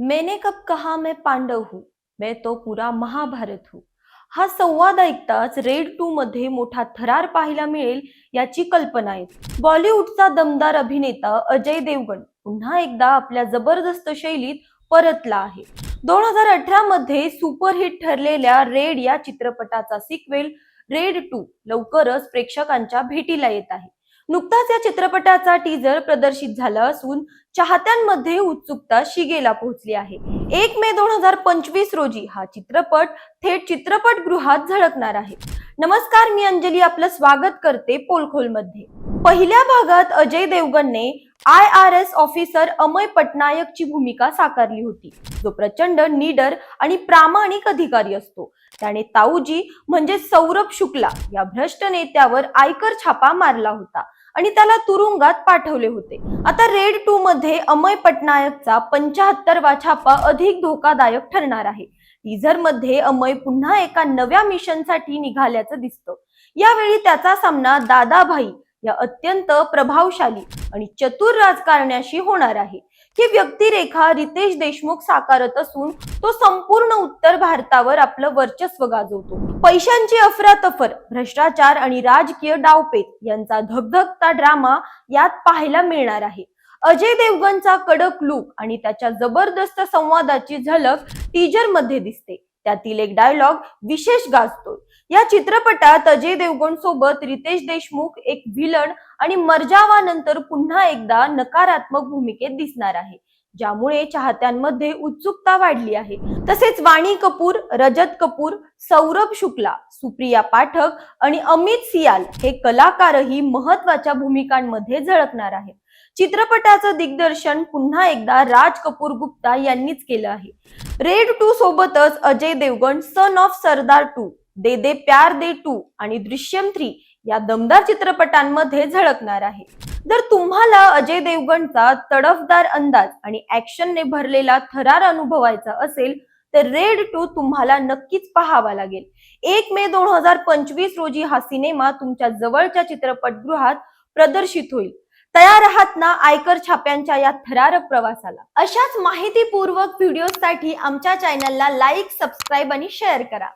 मैंने कब कहा मैं पांडव हूँ? मैं तो पुरा महाभारत हूँ। हा संवाद ऐकताच रेड टू मध्ये मोठा थरार पाहायला मिळेल याची कल्पना आहे. बॉलिवूडचा दमदार अभिनेता अजय देवगण पुन्हा एकदा आपल्या जबरदस्त शैलीत परतला आहे. दोन हजार अठरा मध्ये सुपरहिट ठरलेल्या रेड या चित्रपटाचा सिक्वेल रेड टू लवकरच प्रेक्षकांच्या भेटीला येत आहे. नुकताच या चित्रपटाचा टीजर प्रदर्शित झाला असून चाहत्यांमध्ये उत्सुकता शिगेला पोहोचली आहे. एक मे दोन हजार पंचवीस रोजी हा चित्रपट थेट चित्रपटगृहात झळकणार आहे. नमस्कार मी अंजली. आपलं स्वागत करते पोलखोलमध्ये पहिल्या भागात Ajay देवगणने I R S officer Amay पटनायकची भूमिका साकारली होती. जो प्रचंड निडर आणि प्रामाणिक अधिकारी असतो. त्याने ताऊजी म्हणजे सौरभ शुक्ला या भ्रष्ट नेत्यावर आयकर छापा मारला होता. आणि त्याला तुरुंगात पाठवले होते. आता रेड टू मध्ये अमय पटनायकचा पंचाहत्तरवा छापा अधिक धोकादायक ठरणार आहे. टीझरमध्ये अमय पुन्हा एका नव्या मिशनसाठी निघाल्याचं दिसतं. यावेळी त्याचा सामना दादाभाई या अत्यंत प्रभावशाली आणि चतुर राजकारण्याशी होणार आहे. ही व्यक्तिरेखा रितेश देशमुख साकारत असून तो संपूर्ण उत्तर भारतावर आपलं वर्चस्व गाजवतो. पैशांची अफरातफर भ्रष्टाचार आणि राजकीय डावपेच यांचा धगधगता ड्रामा यात पाहायला मिळणार आहे. अजय देवगणचा कडक लूक आणि त्याच्या जबरदस्त संवादाची झलक टीजरमध्ये दिसते. त्यातील एक डायलॉग विशेष गाजतोय. या चित्रपटात अजय देवगण सोबत रितेश देशमुख एक व्हिलन आणि मर्जावानंतर पुन्हा एकदा नकारात्मक भूमिकेत दिसणार आहे. ज्यामुळे चाहत्यांमध्ये उत्सुकता वाढली आहे. तसेच वाणी कपूर रजत कपूर सौरभ शुक्ला सुप्रिया पाठक आणि अमित सियाल हे कलाकारही महत्त्वाच्या भूमिकांमध्ये झळकणार आहेत. चित्रपटाचं दिग्दर्शन पुन्हा एकदा राज कपूर गुप्ता यांनीच केलं आहे. रेड टू सोबतच Ajay Devgn son of Sardaar two De De Pyaar De two आणि दृश्यम थ्री या दमदार चित्रपटांमध्ये झळकणार आहे. जर तुम्हाला अजय देवगणचा तडफदार अंदाज आणि ऍक्शनने भरलेला थरार अनुभवायचा असेल तर रेड टू तुम्हाला नक्कीच पाहावा लागेल. एक मे दोन हजार पंचवीस रोजी हा सिनेमा तुमच्या जवळच्या चित्रपटगृहात प्रदर्शित होईल. तयार आहात ना आयकर छाप्यांच्या या थरार प्रवासाला. अशाच माहितीपूर्वक व्हिडिओसाठी आमच्या चॅनलला लाईक सबस्क्राईब आणि शेअर करा.